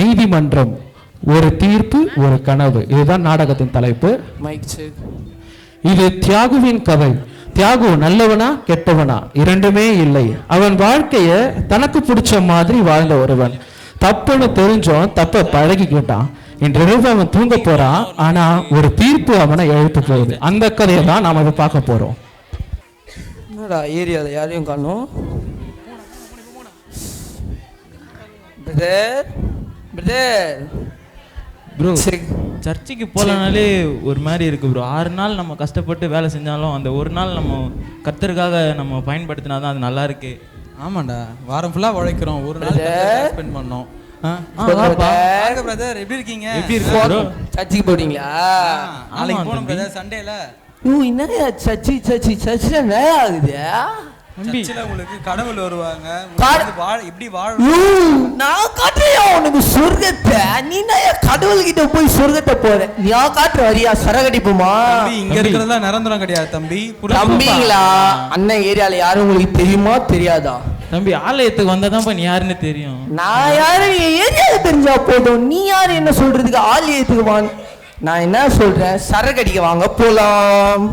நீதிமன்றம் ஒரு தீர்ப்பு ஒரு கனவு. இதுதான் நாடகத்தின் தலைப்பு. இது தியாகுவின் கதை. தியாகு நல்லவனா கெட்டவனா? இரண்டுமே இல்லை. அவன் வாழ்க்கைய தனக்கு பிடிச்ச மாதிரி வாழ்ந்த ஒருவன். தப்புன்னு தெரிஞ்சும் தப்ப பழகிக்கிட்டான். இன்றிரவு அவன் தூங்க போறான் ஆனா ஒரு தீர்ப்பு அவனை எழுத்து போகுது. அந்த கதையை தான் நாம இப்ப பார்க்க போறோம். என்னடா ஏரியாவில் யாரையும் காணோம்? பிரதர் பிரதர் ப்ரோ சர்ச்சுக்கு போகலனாலே ஒரு மாதிரி இருக்கு ப்ரோ ஆறு நாள் நம்ம கஷ்டப்பட்டு வேலை செஞ்சாலும் அந்த ஒரு நாள் நம்ம கர்த்தருக்காக நம்ம பயன்படுத்தினா தான் அது நல்லா இருக்கு. ஆமாண்டா. வாரம் ஃபுல்லா உழைக்கிறோம். ஒரு நாள். ஸ்பெண்ட் பண்ணோம் பிரதர் பிரதர் எப்படி இருக்கீங்க? எப்படி இருக்கு ப்ரோ சர்ச்சுக்கு போறீங்களா? நாளைக்கு போகணும். பிரதர் சண்டேல. ஐயோ என்னையா சர்ச்சு சர்ச்சு சர்ச்சில் என்ன ஆகுது? உங்களுக்கு கடவுள் வருவாங்க. காட- உங்களுக்கு வாழ எப்படி வாழ ஐயோ, நான் காட்டுறியா உனக்கு சொர்க்கத்தை. நீ நான் கடவுள்கிட்ட போய் சொர்க்கத்தை போற? நீ காட்டுற வரியா? சரகடிப்புமா? இங்க இருக்கிறதெல்லாம் நிரந்தரம் கிடையாது தம்பி? தம்பிங்களா? அண்ணன் ஏரியால யாரும் உங்களுக்கு தெரியுமா? தெரியாதா? தம்பி ஆலயத்துக்கு வந்தால் தான் நீ யாருன்னு தெரியும். நான் யாரு? நீ ஏரியாவுக்கு தெரிஞ்சா போதும். நீ யாரு? என்ன சொல்றதுக்கு? ஆலயத்துக்கு வாங்க. நான் என்ன சொல்றேன்? சரகடிக்க வாங்க போலாம்.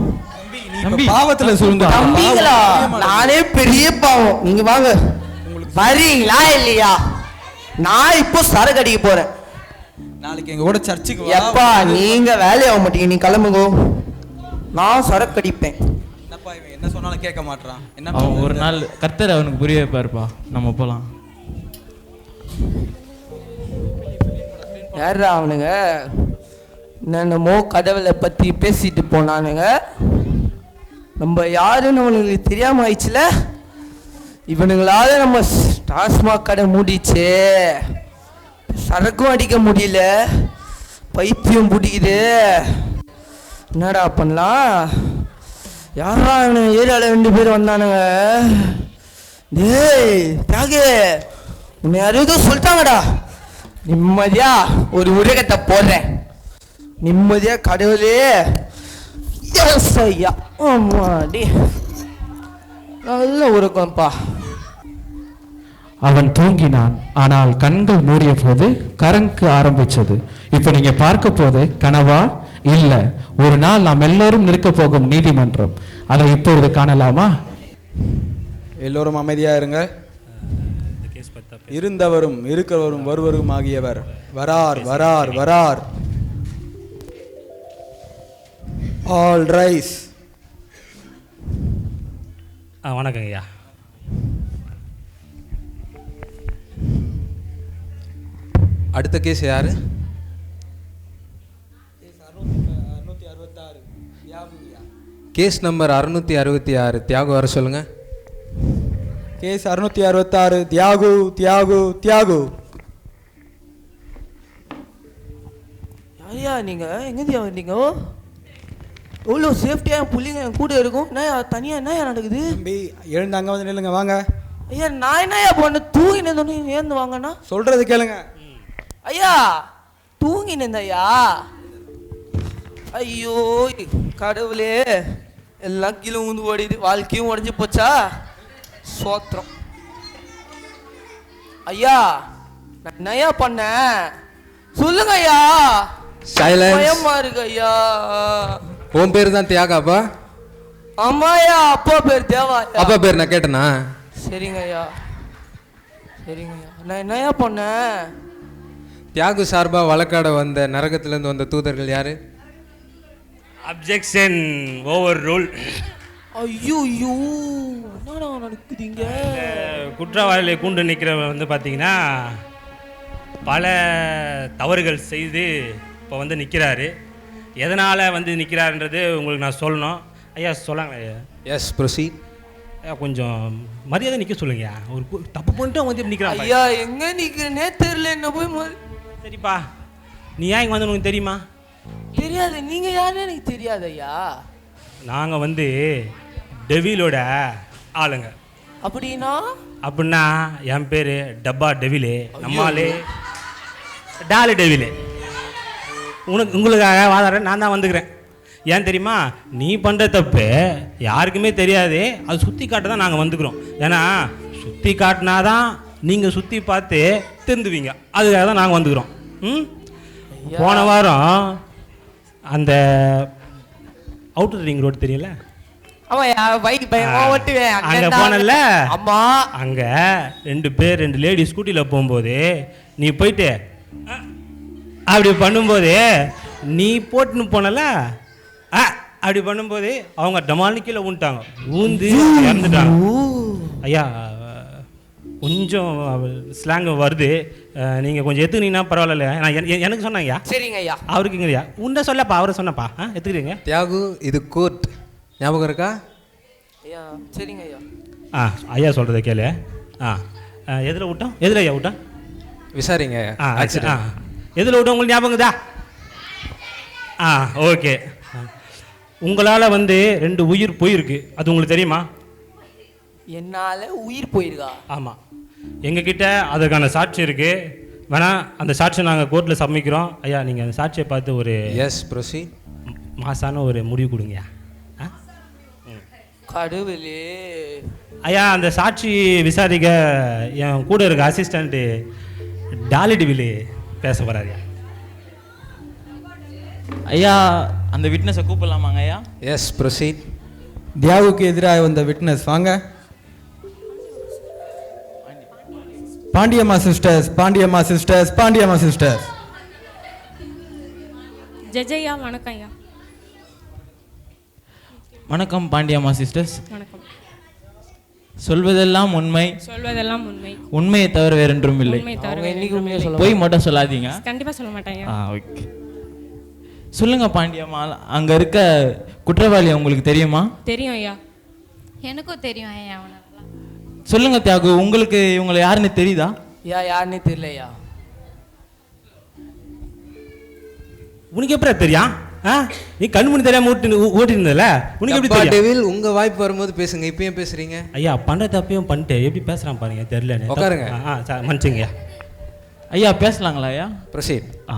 தம்பி பாவத்துல சொல்லுங்க தம்பிங்களா? நானே பெரிய பாவம். நீங்க வாங்க. வரீங்களா இல்லையா? நான் இப்போ சரகடிக்க போறேன். நாளைக்கு எங்க கூட சர்ச்சுக்கு எப்பா நீங்க வேலையாக மாட்டீங்க. நீ கிளம்புங்க. நான் சரக்கு அடிப்பேன் என்னப்பா இவன் என்ன சொன்னாலும் கேட்க மாட்றான். என்ன அவன் ஒரு நாள் கர்த்தர் அவனுக்கு புரிய வைப்பாருப்பா. நம்ம போகலாம் யாரா அவனுங்க? என்னென்னமோ கடவுளை பத்தி பேசிட்டு போனானுங்க. நம்ம யாருன்னு அவனுங்களுக்கு தெரியாம ஆயிடுச்சுல? இவனுங்களால நம்ம டாஸ்மாக் கடை மூடிச்சு சரக்கும் அடிக்க முடியல. பைத்தியம் பிடிக்குது. என்னடா பண்ணலாம்? யாரா ஏரியாவில் ரெண்டு பேர் வந்தானுங்க. டேய் தியாகு உன்னை யாரும் சொல்லிட்டாங்கடா. நிம்மதியா ஒரு உலகத்தை போடுறேன். நிம்மதியா கடவுளே. எஸ் ஐயா. ஆமாடி நல்ல உருக்கம்ப்பா அவன் தூங்கினான் ஆனால் கண்கள் மூடிய போது கரங்கு ஆரம்பிச்சது. இப்ப நீங்க பார்க்க போது கனவா? இல்ல ஒரு நாள் நாம் எல்லோரும் நிற்க போகும் நீதிமன்றம். அதை இப்பொழுது காணலாமா? எல்லோரும் அமைதியா இருங்க. இருந்தவரும் இருக்கிறவரும் வருவரும் ஆகியவர். வரார் வரார் வரார். ஆல் ரைஸ் ஆ வணக்கங்க ஐயா. அடுத்த கேஸ் யாரு? கேஸ் நம்பர் அறுநூத்தி அறுபத்தி ஆறு. தியாகு வர சொல்லுங்க. கேஸ் அறுநூத்தி அறுபத்தாறு தியாகு தியாகு தியாகு. யாரையா நீங்க? எங்கேயா வந்தீங்க? எவ்வளோ சேஃப்டியாக புள்ளிங்க என் கூட இருக்கும்? என்னய்யா தனியாக என்னய்யா நடக்குது? தம்பி எழுந்து அங்க வந்து நில்லுங்க வாங்க. ஐயா நான் என்னய்யா பண்ண தூங்கி நின்றோன்னே ஏந்து வாங்கண்ணா? சொல்றது கேளுங்க. ஐயா தூங்கி நிந்தையா ஐயோ கடவுளே எல்லாம் கீழே ஊந்து ஓடிது. வாழ்க்கையும் உடஞ்சி போச்சா? சோத்திரம். ஐயா நான் என்னய்யா பண்ணேன்? சொல்லுங்க ஐயா சைலன்ஸ் பயமா இருக்கு ஐயா உன் பேர் தான் தியாகாப்பா ஆமாயா அப்பா பேர் தேவா அப்பா பேர் நான் கேட்டேனா? சரிங்க ஐயா சரிங்க ஐயா நான் என்னய்யா பண்ணேன்? தியாகு சார்பா வழக்காட வந்த நரகத்திலிருந்து வந்த தூதர்கள் யாரு? அப்ஜெக்ஷன் ஓவர் ரூல் ஐயோ ஐயோ என்னடா நடக்குதுங்க? குற்றவாளியை கூண்டு நிற்கிறவன் வந்து பார்த்தீங்கன்னா பல தவறுகள் செய்து இப்போ வந்து நிற்கிறாரு எதனால் வந்து நிற்கிறாருன்றது உங்களுக்கு நான் சொல்லணும். ஐயா சொல்லாங்க ஐயா. எஸ் ப்ரொசீட் ஐயா கொஞ்சம் மரியாதை நிற்க சொல்லுங்க ஒரு தப்பு பண்ணிட்டு அவங்க வந்து நிற்கிறாங்க ஐயா எங்க நிக்கிறேனே தெரியல என்ன போய் சரிப்பா. நீ ஏன் இங்கே வந்து உனக்கு தெரியுமா? தெரியாது. நீங்க யாருன்னு எனக்கு தெரியாது ஐயா. நாங்கள் வந்து டெவிலோட ஆளுங்க. அப்படின்னா? அப்படின்னா என் பேர் டப்பா டெவிலு. நம்மாலே டாலு டெவிலு. உனக்கு உங்களுக்காக வாதாட நான் தான் வந்துக்கிறேன். ஏன் தெரியுமா? நீ பண்ணுற தப்பு யாருக்குமே தெரியாது. அது சுற்றி காட்ட தான் நாங்கள் வந்துக்கிறோம். ஏன்னா சுற்றி காட்டினா தான் நீங்கள் சுற்றி பார்த்து திருந்துவீங்க. அதுக்காக தான் நாங்கள் வந்துக்கிறோம். ம்? போன வாரம் அந்த அவுட்டர் ரிங் ரோடு தெரியல அங்க போனல்ல? ஆமா. அங்க ரெண்டு பேர் ரெண்டு லேடி ஸ்கூட்டியில் போகும்போது நீ போயிட்டு அப்படி பண்ணும்போது நீ போட்டுன்னு போனல? அஹ், அப்படி பண்ணும்போது அவங்க டமால்னு கீழே ஊன்ட்டாங்க ஊந்து இறந்துட்டாங்க. ஐயா கொஞ்சம் ஸ்லாங் வருது. அஹ், நீங்க கொஞ்சம் எடுத்துக்கிட்டீங்கன்னா பரவாயில்ல நான் எனக்கு சொன்னாங்கய்யா சரிங்க ஐயா. அவருக்குங்கய்யா உன்னை சொல்லப்பா அவரை சொன்னப்பா. ஆ எடுத்துக்கிறீங்க தியாகு இது கோர்ட் ஞாபகம் இருக்கா? ஐயா சரிங்க ஐயா. ஆ ஐயா சொல்கிறத கேளு. ஆ எதில் விட்டோம் எதில் ஐயா விட்டோம் விசாரிங்க ஆ ஆ accident. எதில் விட்டோம் உங்களுக்கு ஞாபகம்தா ஆ ஓகே உங்களால் வந்து ரெண்டு உயிர் போயிருக்கு. அது உங்களுக்கு தெரியுமா? என்னால உயிர் போயிருக்கா? ஆமாம் எங்ககிட்ட அதற்கான சாட்சி இருக்குது வேணா அந்த சாட்சியை நாங்கள் கோர்ட்டில் சமைக்கிறோம். ஐயா நீங்கள் அந்த சாட்சியை பார்த்து ஒரு எஸ் ப்ரொசீட் மாசான ஒரு முடிவு கொடுங்கய்யா ஆ? கடவுளே. ஐயா அந்த சாட்சி விசாரிக்க என் கூட இருக்க அசிஸ்டண்ட்டு டாலிடிவிலி பேச போகிறாருயா ஐயா அந்த விட்னஸை கூப்பிடலாமாங்க ஐயா? எஸ் ப்ரொசீட் தியாகுக்கு எதிராக வந்த விட்னஸ் வாங்க. Pandiyamma sisters Pandiyamma sisters Pandiyamma sisters ஜெஜையா வணக்கம் ஐயா. வணக்கம் பாண்டியம்மா சிஸ்டர்ஸ் வணக்கம். சொல்வதெல்லாம் உண்மை. சொல்வதெல்லாம் உண்மை. உண்மையை தவிர வேறொன்றும் இல்லை. பொய் மட்டும் சொல்லாதீங்க. கண்டிப்பா சொல்ல மாட்டாங்க. ஆ ஓகே. சொல்லுங்க பாண்டியம்மா அங்க இருக்க குற்றவாளி உங்களுக்கு தெரியுமா? தெரியும் ஐயா. எனக்கும் தெரியும் ஐயா. சொல்லுங்க தியாகு உங்களுக்கு இவங்களை யாருன்னு தெரியுதா? ஐயா யாருன்னே தெரியலையா உனக்கு எப்படி தெரியும்? நீ கண் மணி தெரியாம ஓட்டி ஓட்டிருந்தல உனக்கு எப்படி தெரியும்? டெவில் உங்க வாய்ப்பு வரும்போது பேசுங்க. இப்பயும் பேசுறீங்க? ஐயா பண்ற தப்பையும் பண்ணிட்டு. எப்படி பேசுறான் பாருங்க தெரியல உட்காருங்க. ஆ சார் மன்னிச்சுங்கய்யா ஐயா பேசலாங்களா ஐயா? ப்ரொசீட் ஆ.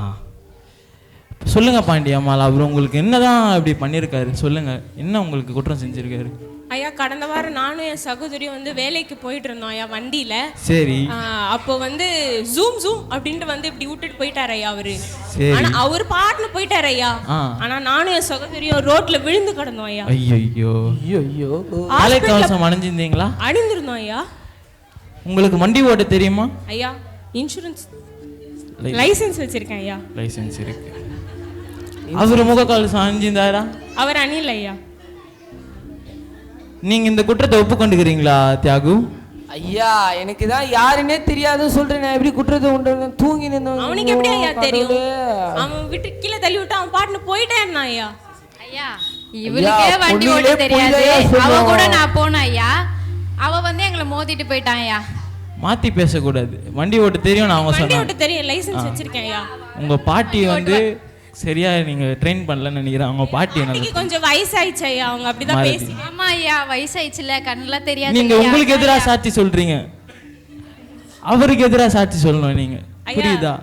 சொல்லுங்க பாண்டியம்மாள். அவர் உங்களுக்கு என்னதான் இப்படி பண்ணியிருக்காரு? சொல்லுங்க. என்ன உங்களுக்கு குற்றம் செஞ்சிருக்காரு? ஐயா கடந்த வாரம் நானும் என் சகோதரியும் வந்து வேலைக்கு போயிட்டு இருந்தோம் ஐயா வண்டியில. சரி. அப்போ வந்து ஜூம் ஜூம் அப்படின்ட்டு வந்து இப்படி விட்டுட்டு போயிட்டாரு ஐயா அவரு. சரி. ஆனா அவர் பாட்டுல போயிட்டாரு ஐயா. ஆனா நானும் என் சகோதரியும் ரோட்ல விழுந்து கிடந்தோம் ஐயா. ஐயோ ஐயோ ஐயோ ஆலை கவசம் அணிஞ்சிருந்தீங்களா? அணிந்திருந்தோம் ஐயா. உங்களுக்கு வண்டி ஓட்ட தெரியுமா? ஐயா இன்சூரன்ஸ் லைசென்ஸ் வச்சிருக்கேன் ஐயா. லைசென்ஸ் இருக்கு. அவர் முகக்கவசம் அணிஞ்சிருந்தாரா? அவர் அணில் ஐயா. நீங்க இந்த குற்றத்தை ஒப்புக்கொண்டுக்கிறீங்களா தியாகு? ஐயா எனக்கு தான் யாருன்னே தெரியாதுன்னு சொல்றேன். நான் எப்படி குற்றத்தை உண்டு தூங்கி நின்று அவனுக்கு எப்படி ஐயா தெரியும்? அவன் விட்டு கீழே தள்ளி விட்டு அவன் பாட்டுன்னு போயிட்டே இருந்தான் ஐயா ஐயா இவளுக்கே வண்டி ஓட்ட தெரியாது. அவ கூட நான் போனேன் ஐயா அவ வந்து எங்களை மோதிட்டு போயிட்டான் ஐயா. மாத்தி பேசக்கூடாது. வண்டி ஓட்ட தெரியும் நான் அவங்க வண்டி சொன்னேன் ஓட்ட தெரியும் லைசென்ஸ் வச்சிருக்கேன் ஐயா. உங்க பாட்டி வந்து சரியா நீங்க ட்ரெயின் பண்ணலன்னு நினைக்கிறேன். அவங்க பாட்டி பாட்டிக்கு கொஞ்சம் வயசாயிடுச்சு ஐயா. அவங்க அப்படிதான். பேசி ஆமா ஐயா வயசாயிடுச்சுல கண்ணெல்லாம் தெரியாது நீங்க? உங்களுக்கு எதிரா சாட்சி சொல்றீங்க. அவருக்கு எதிரா சாட்சி சொல்லணும் நீங்க. புரியுதா?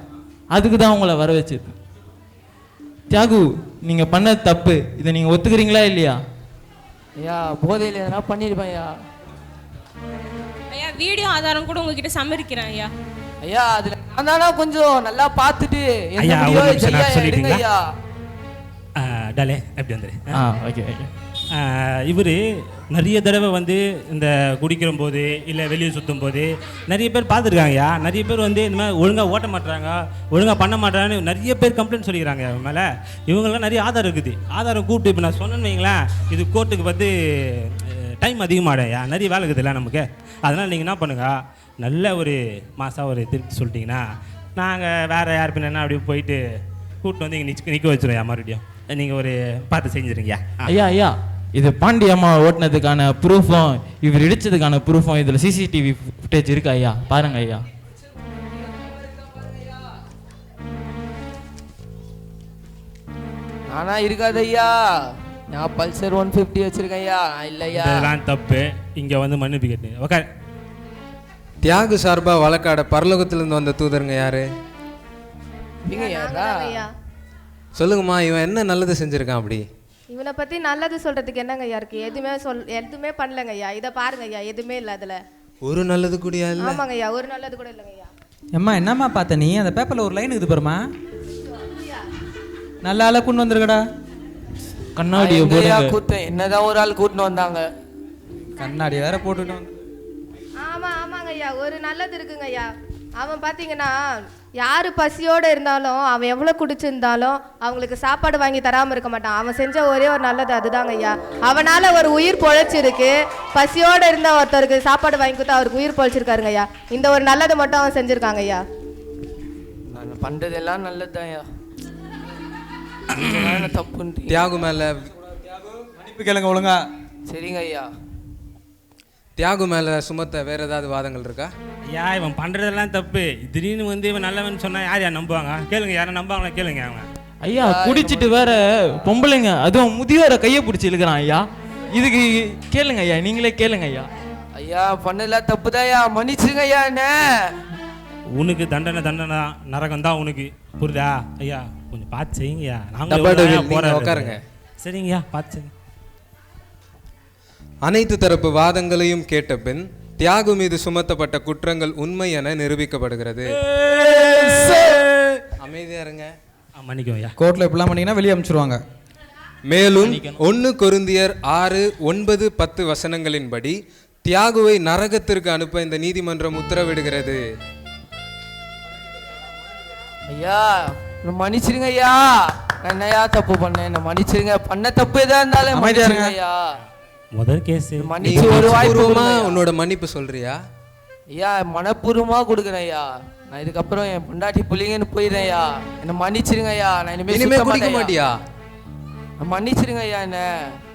அதுக்கு தான் உங்களை வர வச்சது தியாகு நீங்க பண்ணது தப்பு. இதை நீங்க ஒத்துக்கிறீங்களா இல்லையா? ஐயா போதையில் எதனா பண்ணிருப்பேன் ஐயா. ஐயா வீடியோ ஆதாரம் கூட உங்ககிட்ட சமரிக்கிறேன் ஐயா. ஐயா அதுல நான் தானா கொஞ்சம் நல்லா பார்த்துட்டு ஐயா, ஒரு நிமிஷம் நான் சொல்லிட்டீங்களா? டாலே எப்படி வந்துரு. ஆ. Okay okay. இவர் நிறைய தடவை வந்து இந்த குடிக்கிற போது இல்லை வெளியே சுற்றும் போது நிறைய பேர் பார்த்துருக்காங்கய்யா. நிறைய பேர் வந்து இந்த மாதிரி ஒழுங்காக ஓட்ட மாட்டுறாங்க ஒழுங்காக பண்ண மாட்டாங்கன்னு நிறைய பேர் கம்ப்ளைண்ட் சொல்லிக்கிறாங்க இவன் மேலே. இவங்கெல்லாம் நிறைய ஆதாரம் இருக்குது. ஆதாரம் கூப்பிட்டு இப்போ நான் சொன்னேன்னு வைங்களேன் இது கோர்ட்டுக்கு வந்து டைம் அதிகமாடையா நிறைய வேலை இருக்குதுல்ல நமக்கு. அதனால் நீங்கள் என்ன பண்ணுங்க நல்ல ஒரு மாதம் ஒரு திருப்பி சொல்லிட்டீங்கன்னா நாங்கள் வேறு யார் பின்னா அப்படியே போயிட்டு கூப்பிட்டு வந்து இங்கே நிற்க நிற்க வச்சுருவோம் மறுபடியும். நீங்கள் ஒரு பார்த்து செஞ்சுருங்கய்யா. ஐயா ஐயா இது பாண்டி அம்மா ஓட்டுனதுக்கான ப்ரூஃபும் இவர் இடிச்சதுக்கான ப்ரூஃபும் இதில் சிசிடிவி ஃபுட்டேஜ் இருக்கு ஐயா? பாருங்க ஐயா. ஆனா இருக்காது ஐயா. நான் பல்சர் ஒன் ஃபிஃப்டி வச்சிருக்கேன் ஐயா நான் இல்ல ஐயா இதெல்லாம் தப்பு. இங்கே வந்து மன்னிப்பு கேட்டு உக்கார். தியாகு சார்பா வழக்காட பரலோகத்திலிருந்து வந்த தூதருங்க யாரு? நீங்க யாரா சொல்லுங்கம்மா இவன் என்ன நல்லது செஞ்சிருக்கான் அப்படி? இவனை பத்தி நல்லது சொல்றதுக்கு என்னங்க ஐயா இருக்கு? எதுவுமே சொல் எதுவுமே பண்ணலங்க ஐயா. இதை பாருங்க ஐயா எதுவுமே இல்லை அதுல. ஒரு நல்லது கூடியா இல்ல. ஆமாங்க ஐயா ஒரு நல்லது கூட இல்லைங்க ஐயா. அம்மா என்னம்மா பார்த்த நீ? அந்த பேப்பரில் ஒரு லைன் இருக்குது பாருமா நல்ல ஆளை கொண்டு வந்துருக்கடா. கண்ணாடியை போடுங்க. என்னதான் ஒரு ஆள் கூட்டின்னு வந்தாங்க. கண்ணாடி வேற போட்டுட்டு வந்து ஆமா ஆமாங்க ஐயா. ஒரு நல்லது இருக்குங்க ஐயா. அவன் பார்த்தீங்கன்னா யார் பசியோடு இருந்தாலும் அவன் எவ்வளோ குடிச்சிருந்தாலும் அவங்களுக்கு சாப்பாடு வாங்கி தராமல் இருக்க மாட்டான். அவன் செஞ்ச ஒரே ஒரு நல்லது அதுதாங்க ஐயா. அவனால் ஒரு உயிர் பொழைச்சிருக்கு. பசியோடு இருந்த ஒருத்தருக்கு சாப்பாடு வாங்கி கொடுத்து அவருக்கு உயிர் பொழைச்சிருக்காருங்க ஐயா. இந்த ஒரு நல்லது மட்டும் அவன் செஞ்சுருக்காங்க ஐயா. நான் பண்றதெல்லாம் நல்லதுதான்யா தப்புன்றீங்க தியாகு மேல மன்னிப்பு கேளுங்க ஒழுங்கா. சரிங்க ஐயா. தியாகு மேல சுமத்த வேற ஏதாவது வாதங்கள் இருக்கா? ஐயா இவன் பண்ணுறதெல்லாம் தப்பு. திடீர்னு வந்து இவன் நல்லவன் சொன்னா யார் யார் நம்புவாங்க? கேளுங்க யாரும் நம்புவாங்களா கேளுங்க அவங்க. ஐயா குடிச்சிட்டு வேற பொம்பளைங்க அதுவும் முதியோரை கையை பிடிச்சி இழுக்கிறான் ஐயா. இதுக்கு கேளுங்க ஐயா நீங்களே கேளுங்க ஐயா. ஐயா பண்ணதெல்லாம் தப்புதான்யா மன்னிச்சுங்க ஐயா என்ன? உனக்கு தண்டனை தண்டனை நரகம் தான் உனக்கு. புரியுதா ஐயா? கொஞ்சம் பார்த்து செய்யுங்கய்யா. நாங்களும் டப்பா எவ்வளவு டவில் நேரம் நீங்க போராடுறது. உட்காருங்க. சரிங்கய்யா பார்த்து செய்யுங்க. அனைத்து தரப்பு வாதங்களையும் கேட்ட பின் தியாகு மீது சுமத்தப்பட்ட குற்றங்கள் உண்மை என நிரூபிக்கப்படுகிறது. அமைதியா இருங்க. ஐயா கோர்ட்டில் இப்படிலாம் பண்ணீங்கன்னா வெளியே அனுப்பிச்சிருவாங்க மேலும் ஒன்னு கொருந்தியர் ஆறு ஒன்பது பத்து வசனங்களின்படி தியாகுவை நரகத்திற்கு அனுப்ப இந்த நீதிமன்றம் உத்தரவிடுகிறது. ஐயா. மன்னிச்சிருங்க ஐயா நான் என்னையா தப்பு பண்ணேன்? என்ன மன்னிச்சிருங்க. பண்ண தப்பு எதா இருந்தாலும் மன்னிச்சிருங்க. ஐயா முதல் கேஸ். மன்னிச்சு ஒரு வாய்ப்பு மனப்பூர்வமா கொடுங்க ஐயா. உன்னோட மன்னிப்பு சொல்றியா? ஐயா மனப்பூர்வமா கொடுக்குறேன் ஐயா நான் இதுக்கப்புறம் என் பொண்டாட்டி புள்ளிங்கன்னு போயிடுறேன் ஐயா என்னை மன்னிச்சிருங்க ஐயா நான் இனிமே இனிமே குடிக்க. மாட்டியா? நான் மன்னிச்சிருங்க ஐயா என்ன.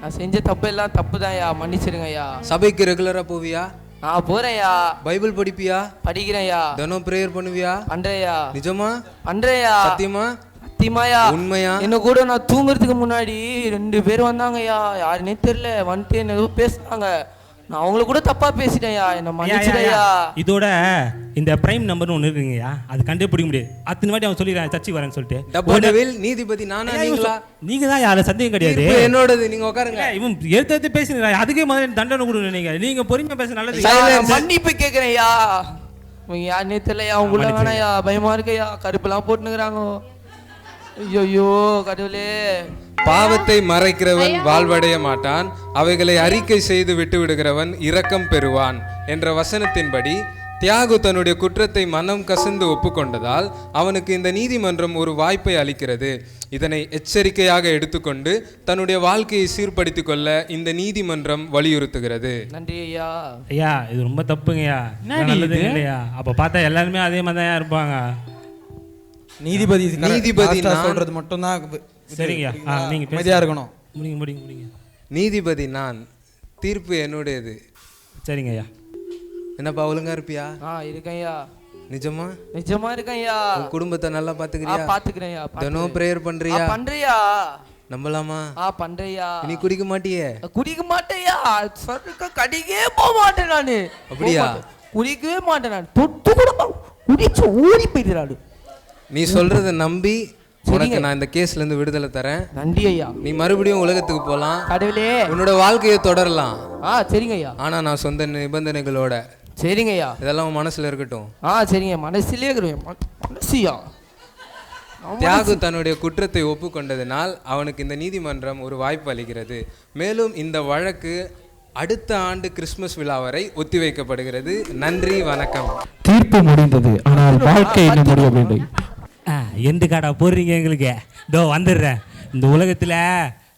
நான் செஞ்ச தப்பு எல்லாம் தப்பு தான் ஐயா மன்னிச்சிருங்க ஐயா சபைக்கு ரெகுலரா போவியா? நான் போறேன் ஐயா பைபிள் படிப்பியா? படிக்கிறேன் ஐயா தினம் பிரேயர் பண்ணுவியா? பண்றேன் ஐயா நிஜமா? பண்றேன் ஐயா சத்தியமா? சத்தியமாயா. உண்மையா? என்ன கூட நான் தூங்குறதுக்கு முன்னாடி ரெண்டு பேர் வந்தாங்கய்யா. யாருன்னே தெரியல. வந்துட்டு என்ன ஏதோ பேசுனாங்க. நான் அவங்கள கூட தப்பா பேசிட்டேன்யா. என்ன மன்னிச்சிடையா. இதோட இந்த பிரைம் நம்பர்னு ஒன்று இருக்குங்கய்யா. அது கண்டுபிடிக்க முடியாது. அத்தனை வாட்டி அவன் சொல்லிடுறான் சர்ச்சைக்கு வரேன்னு சொல்லிட்டு. நீதிபதி நானா நீங்களா? நீங்க தான் யாரும் சந்தேகம் கிடையாது. என்னோடது? நீங்க உட்காருங்க. இவன் எடுத்து எடுத்து பேசுறீங்க அதுக்கே முதல்ல தண்டனை கொடுங்க நீங்க நீங்க பொறுமையா பேச நல்லது. மன்னிப்பு கேட்குறேன்யா யாருன்னே தெரியலையா உங்களை வேணாயா பயமா இருக்கையா? கருப்பெல்லாம் போட்டுனுக்குறாங்க ஐயோ கடவுளே. பாவத்தை மறைக்கிறவன் வாழ்வடைய மாட்டான். அவைகளை அறிக்கை செய்து விட்டு விடுகிறவன் இரக்கம் பெறுவான் என்ற வசனத்தின்படி தியாகு தன்னுடைய குற்றத்தை மனம் கசந்து ஒப்புக்கொண்டதால் அவனுக்கு இந்த நீதிமன்றம் ஒரு வாய்ப்பை அளிக்கிறது. இதனை எச்சரிக்கையாக எடுத்துக்கொண்டு தன்னுடைய வாழ்க்கையை சீர்படுத்திக் கொள்ள இந்த நீதிமன்றம் வலியுறுத்துகிறது. நன்றி ஐயா. ஐயா இது ரொம்ப தப்புங்கய்யா. நல்லது? இல்லையா? அப்ப பார்த்தா எல்லாருமே அதே மாதிரி தான் இருப்பாங்க. நீதிபதி நீதிபதி. சொல்றது மட்டும்தான். சரிங்கய்யா. நீங்க. அமைதியா இருக்கணும். முடிங்க முடிங்க முடிங்க. நீதிபதி நான். தீர்ப்பு என்னுடையது. சரிங்க ஐயா என்னப்பா ஒழுங்கா இருப்பியா? ஆ இருக்கேன்யா. நிஜமா? நிஜமா இருக்கேன்யா. குடும்பத்தை நல்லா பாத்துக்கிறியா? பாத்துக்கிறேன்யா தினம் பிரேயர் பண்றியா? பண்றியா? நம்பலாமா? ஆ பண்றியா நீ குடிக்க மாட்டியே? குடிக்க மாட்டேயா சொல்லுக்க கடிக்கவே போக மாட்டேன் நானு. அப்படியா? குடிக்கவே மாட்டேன் நான். தொட்டு கூட பா- குடிச்சு ஓடி போயிடுறாடு நீ சொல்றத நம்பி உனக்கு சரிங்க. நான் இந்த கேஸ்ல இருந்து விடுதலை தரேன். நன்றி ஐயா. நீ மறுபடியும் உலகத்துக்கு போலாம் கடவுளே. உன்னோட வாழ்க்கையை தொடரலாம். ஆ சரிங்க ஐயா. ஆனா நான் சொந்த நிபந்தனைகளோட. சரிங்க ஐயா. இதெல்லாம் உன் மனசுல இருக்கட்டும். ஆ சரிங்க மனசுலயே இருக்கிறேன் மனசுயா தியாகு தன்னுடைய குற்றத்தை ஒப்புக்கொண்டதினால் அவனுக்கு இந்த நீதிமன்றம் ஒரு வாய்ப்பு அளிக்கிறது. மேலும் இந்த வழக்கு அடுத்த ஆண்டு கிறிஸ்துமஸ் விழா வரை ஒத்திவைக்கப்படுகிறது. நன்றி வணக்கம். தீர்ப்பு முடிந்தது. ஆனால் வாழ்க்கை இன்னும் முடியவில்லை. ஆ, எந்த காடா போடுறீங்க எங்களுக்கு? இதோ வந்துடுறேன். இந்த உலகத்தில்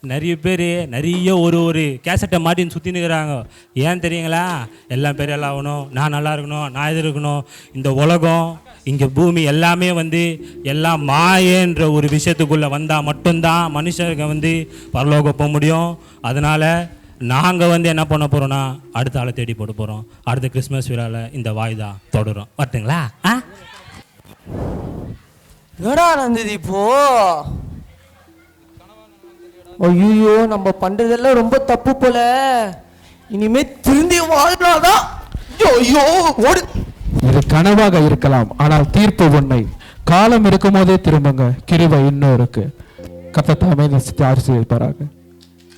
நிறைய பேர் நிறைய ஒரு ஒரு கேசட்டை மாட்டின்னு சுற்றின்னு இருக்கிறாங்க. ஏன் தெரியுங்களா? எல்லாம் பேர் எல்லாம் ஆகணும். நான் நல்லா இருக்கணும் நான் இது இருக்கணும். இந்த உலகம் இங்கே பூமி எல்லாமே வந்து எல்லாம் மாயன்ற ஒரு விஷயத்துக்குள்ளே வந்தால் மட்டும்தான் மனுஷங்க வந்து பரலோக போக முடியும். அதனால் நாங்கள் வந்து என்ன பண்ண போகிறோன்னா அடுத்த ஆளை தேடி போட போகிறோம் அடுத்த கிறிஸ்மஸ் விழாவில் இந்த வாய்தா தொடரும். வரட்டுங்களா? ஆ? என்னடா நடந்தது இப்போ? ஐயோ நம்ம பண்றதெல்லாம் ரொம்ப தப்பு போல. இனிமே திருந்தி வாழ்னாதான் ஐயோ ஓடு. இது கனவாக இருக்கலாம் ஆனால் தீர்ப்பு உண்மை. காலம் இருக்கும்போதே திரும்புங்க. கிருவை இன்னும் இருக்கு கத்தத்தை அமைதி ஆசிரியப்பாராங்க